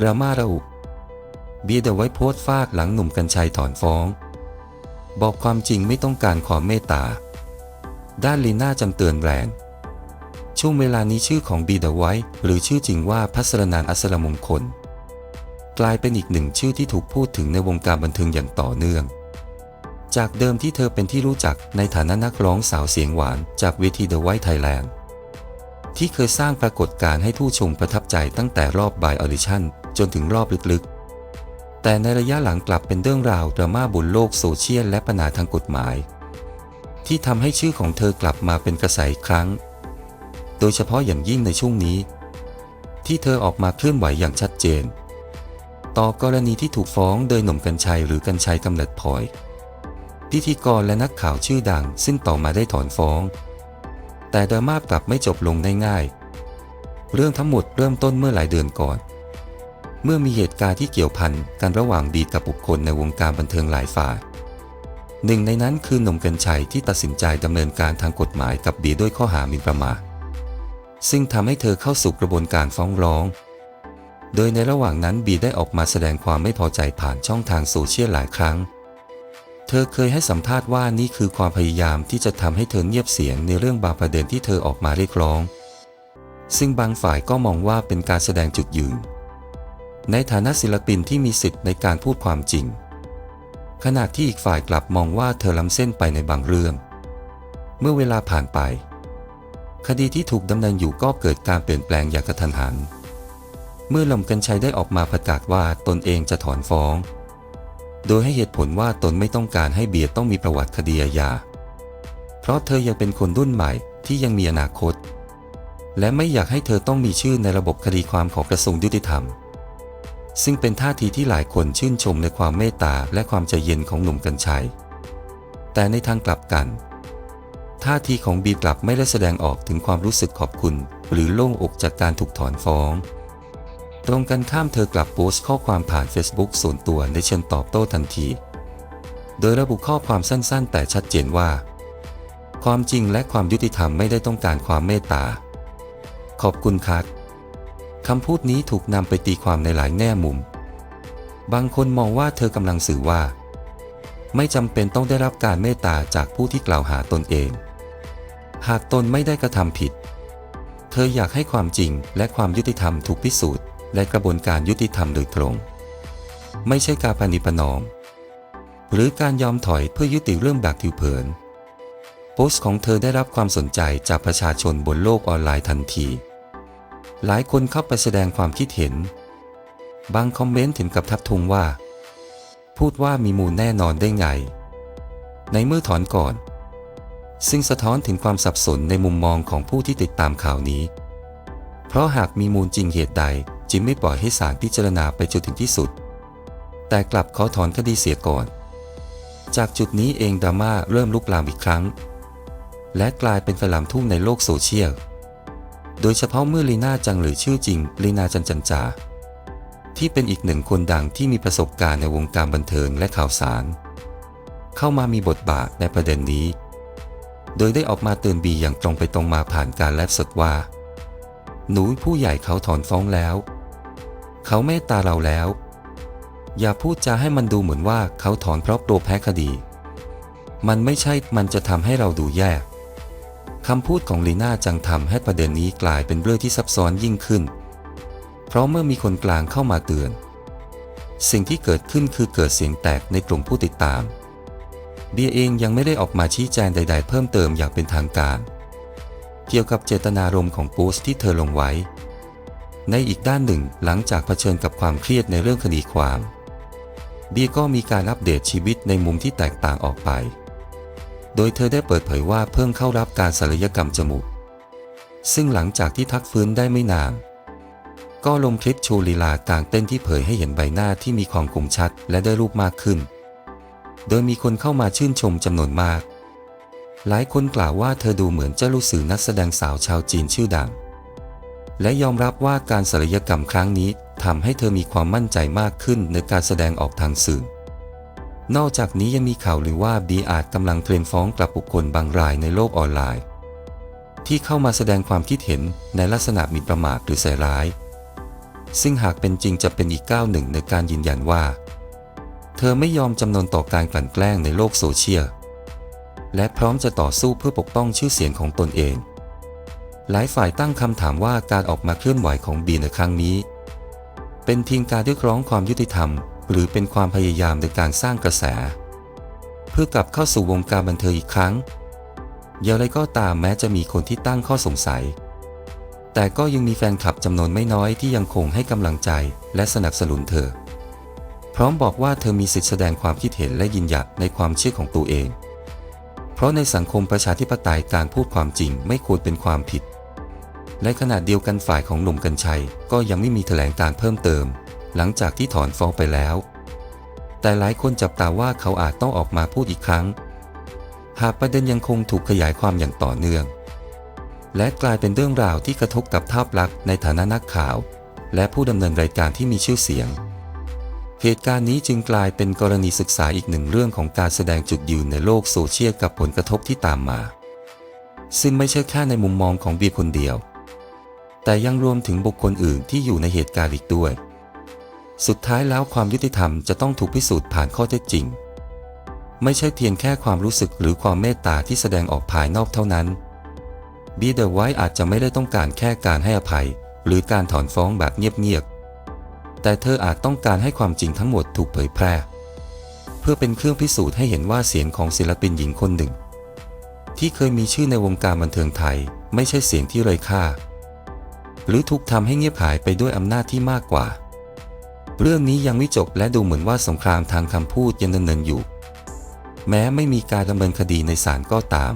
ดราม่าระอุเบียร์เดอะไว้โพสต์ฟาดหลังหนุ่มกัญชัยถอนฟ้อง บอกความจริงไม่ต้องการความเมตตา ด้านลีน่าจำเตือนแรงช่วงเวลานี้ชื่อของบีเดอะไว้ หรือชื่อจริงว่าพัสรนานอัสรมงคล กลายเป็นอีกหนึ่งชื่อที่ถูกพูดถึงในวงการบันเทิงอย่างต่อเนื่อง จากเดิมที่เธอเป็นที่รู้จักในฐานะนักร้องสาวเสียงหวานจากเวที The White Thailand ที่เคยสร้างปรากฏการณ์ให้ผู้ชมประทับใจตั้งแต่รอบบายออดิชั่น จนถึงรอบลึกๆ แต่ในระยะหลังกลับเป็นเรื่องราวดราม่าบนโลกโซเชียลและปัญหาทางกฎหมาย ที่ทำให้ชื่อของเธอกลับมาเป็นกระแสอีกครั้ง โดยเฉพาะอย่างยิ่งในช่วงนี้ ที่เธอออกมาเคลื่อนไหวอย่างชัดเจน ต่อกรณีที่ถูกฟ้องโดยหนุ่มกัญชัยหรือกัญชัยกำเนิดพลอยพิธีกรและนักข่าวชื่อดังซึ่งต่อมาได้ถอนฟ้อง แต่ดราม่ากลับไม่จบลงได้ง่าย เรื่องทั้งหมดเริ่มต้นเมื่อหลายเดือนก่อน เมื่อมีเหตุการณ์ที่เกี่ยวพันกันระหว่างบีกับบุคคลในวงการบันเทิงหลายฝ่าย หนึ่งในนั้นคือหนุ่มกัญชัยที่ตัดสินใจดำเนินการทางกฎหมายกับบีด้วยข้อหาหมิ่นประมาทซึ่งทำให้เธอเข้าสู่กระบวนการฟ้องร้อง โดยในระหว่างนั้นบีได้ออกมาแสดงความไม่พอใจผ่านช่องทางโซเชียลหลายครั้ง เธอเคยให้สัมภาษณ์ว่านี่คือความพยายามที่จะทำให้เธอเงียบเสียงในเรื่องบางประเด็นที่เธอออกมาเรียกร้อง ซึ่งบางฝ่ายก็มองว่าเป็นการแสดงจุดยืน ในฐานะศิลปินที่มีสิทธิ์ในการพูดความจริง ขณะที่อีกฝ่ายกลับมองว่าเธอล้ำเส้นไปในบางเรื่อง เมื่อเวลาผ่านไป คดีที่ถูกดำเนินอยู่ก็เกิดการเปลี่ยนแปลงอย่างกระทันหัน เมื่อลำกันชัยได้ออกมาประกาศว่าตนเองจะถอนฟ้อง โดยให้เหตุผลว่าตนไม่ต้องการให้เบียร์ต้องมีประวัติคดีอาญา เพราะเธอยังเป็นคนรุ่นใหม่ที่ยังมีอนาคต และไม่อยากให้เธอต้องมีชื่อในระบบคดีความของกระทรวงยุติธรรม ซึ่งเป็นท่าทีที่หลายคนชื่นชมในความเมตตาและความใจเย็นของหนุ่มกัญชัย แต่ในทางกลับกัน ท่าทีของบีกลับไม่ได้แสดงออกถึงความรู้สึกขอบคุณ หรือโล่งอกจากการถูกถอนฟ้อง ตรงกันข้ามเธอกลับโพสต์ข้อความผ่าน Facebook ส่วนตัวในเชิงตอบโต้ทันที โดยระบุข้อความสั้นๆ แต่ชัดเจนว่า ความจริงและความยุติธรรมไม่ได้ต้องการความเมตตา ขอบคุณครับ คำพูดนี้ถูกนำไปตีความในหลายแง่มุม บางคนมองว่าเธอกำลังสื่อว่า ไม่จำเป็นต้องได้รับการเมตตาจากผู้ที่กล่าวหาตนเอง หากตนไม่ได้กระทำผิด เธออยากให้ความจริงและความยุติธรรมถูกพิสูจน์ และกระบวนการยุติธรรมโดยตรง ไม่ใช่การปณิปนอม หรือการยอมถอยเพื่อยุติเรื่องแบบผิวเผิน โพสต์ของเธอได้รับความสนใจจากประชาชนบนโลกออนไลน์ทันที หลายคนเข้าไปแสดงความคิดเห็น บางคอมเมนต์ถึงกับทับทงว่า พูดว่ามีมูลแน่นอนได้ไง ในเมื่อถอนก่อน ซึ่งสะท้อนถึงความสับสนในมุมมองของผู้ที่ติดตามข่าวนี้ เพราะหากมีมูลจริงเหตุใดจึงไม่ปล่อยให้ศาลพิจารณาไปจนถึงที่สุด แต่กลับขอถอนคดีเสียก่อน จากจุดนี้เองดราม่าเริ่มลุกลามอีกครั้ง และกลายเป็นไฟลามทุ่งในโลกโซเชียล โดยเฉพาะเมื่อลีน่าจังหรือชื่อจริงลีน่าจันจันจา ที่เป็นอีกหนึ่งคนดังที่มีประสบการณ์ในวงการบันเทิงและข่าวสาร เข้ามามีบทบาทในประเด็นนี้ โดยได้ออกมาเตือนบีอย่างตรงไปตรงมาผ่านการไลฟ์สดว่า หนูผู้ใหญ่เขาถอนฟ้องแล้ว เขาเมตตาเราแล้ว อย่าพูดจาให้มันดูเหมือนว่าเขาถอนเพราะกลัวแพ้คดี มันไม่ใช่มันจะทำให้เราดูแย่ คำพูดของลีน่าจังทำให้ประเด็นนี้กลายเป็นเรื่องที่ซับซ้อนยิ่งขึ้น เพราะเมื่อมีคนกลางเข้ามาเตือน สิ่งที่เกิดขึ้นคือเกิดเสียงแตกในกลุ่มผู้ติดตาม เบียเองยังไม่ได้ออกมาชี้แจงใด ๆ เพิ่มเติมอย่างเป็นทางการ เกี่ยวกับเจตนารมณ์ของโพสต์ที่เธอลงไว้ ในอีกด้านหนึ่งหลังจากเผชิญกับความเครียดในเรื่องคดีความเบียก็มีการอัปเดตชีวิตในมุมที่แตกต่างออกไป โดยเธอได้เปิดเผยว่าเพิ่งเข้ารับการศัลยกรรมจมูก ซึ่งหลังจากที่ทักฟื้นได้ไม่นาน ก็ลงคลิปโชว์ลีลาการเต้นที่เผยให้เห็นใบหน้าที่มีความคมชัดและได้รูปมากขึ้น โดยมีคนเข้ามาชื่นชมจำนวนมาก หลายคนกล่าวว่าเธอดูเหมือนเจ้าลูกสื่อนักแสดงสาวชาวจีนชื่อดัง และยอมรับว่าการศัลยกรรมครั้งนี้ทำให้เธอมีความมั่นใจมากขึ้นในการแสดงออกทางสื่อ นอกจากนี้ยังมีข่าวหรือว่าบีอาจกำลังเตรียมฟ้องกลับบุคคลบางรายในโลกออนไลน์ ที่เข้ามาแสดงความคิดเห็นในลักษณะหมิ่นประมาทหรือใส่ร้าย ซึ่งหากเป็นจริงจะเป็นอีกก้าวหนึ่งในการยืนยันว่า เธอไม่ยอมจำนนต่อการกลั่นแกล้งในโลกโซเชียลและพร้อมจะต่อสู้เพื่อปกป้องชื่อเสียงของตนเอง หลายฝ่ายตั้งคำถามว่าการออกมาเคลื่อนไหวของบีในครั้งนี้ เป็นเพียงการเรียกร้องความยุติธรรม หรือเป็นความพยายามในการสร้างกระแส เพื่อกลับเข้าสู่วงการบันเทิงอีกครั้ง อย่างไรก็ตามแม้จะมีคนที่ตั้งข้อสงสัย แต่ก็ยังมีแฟนคลับจำนวนไม่น้อยที่ยังคงให้กำลังใจและสนับสนุนเธอ พร้อมบอกว่าเธอมีสิทธิแสดงความคิดเห็นและยืนหยัดในความเชื่อของตัวเอง เพราะในสังคมประชาธิปไตยการพูดความจริงไม่ควรเป็นความผิดและขณะเดียวกันฝ่ายของหนุ่มกัญชัยก็ยังไม่มีแถลงการเพิ่มเติม หลังจากที่ถอนฟ้องไปแล้ว แต่หลายคนจับตาว่าเขาอาจต้องออกมาพูดอีกครั้ง หากประเด็นยังคงถูกขยายความอย่างต่อเนื่อง และกลายเป็นเรื่องราวที่กระทบกับภาพลักษณ์ในฐานะนักข่าว และผู้ดำเนินรายการที่มีชื่อเสียง เหตุการณ์นี้จึงกลายเป็นกรณีศึกษาอีกหนึ่งเรื่องของการแสดงจุดยืนในโลกโซเชียลกับผลกระทบที่ตามมา ซึ่งไม่ใช่แค่ในมุมมองของเบียร์คนเดียวแต่ยังรวมถึงบุคคลอื่นที่อยู่ในเหตุการณ์อีกด้วย สุดท้ายแล้วความยุติธรรมจะต้องถูกพิสูจน์ผ่านข้อเท็จจริง ไม่ใช่เพียงแค่ความรู้สึกหรือความเมตตาที่แสดงออกภายนอกเท่านั้นบีเดอร์ไวท์อาจจะไม่ได้ต้องการแค่การให้อภัย หรือการถอนฟ้องแบบเงียบๆแต่เธออาจต้องการให้ความจริงทั้งหมดถูกเผยแพร่ เพื่อเป็นเครื่องพิสูจน์ให้เห็นว่าเสียงของศิลปินหญิงคนหนึ่ง ที่เคยมีชื่อในวงการบันเทิงไทย ไม่ใช่เสียงที่ไร้ค่า หรือถูกทำให้เงียบหายไปด้วยอำนาจที่มากกว่า เรื่องนี้ยังไม่จบและดูเหมือนว่าสงครามทางคำพูดยังดำเนินอยู่ แม้ไม่มีการดำเนินคดีในศาลก็ตาม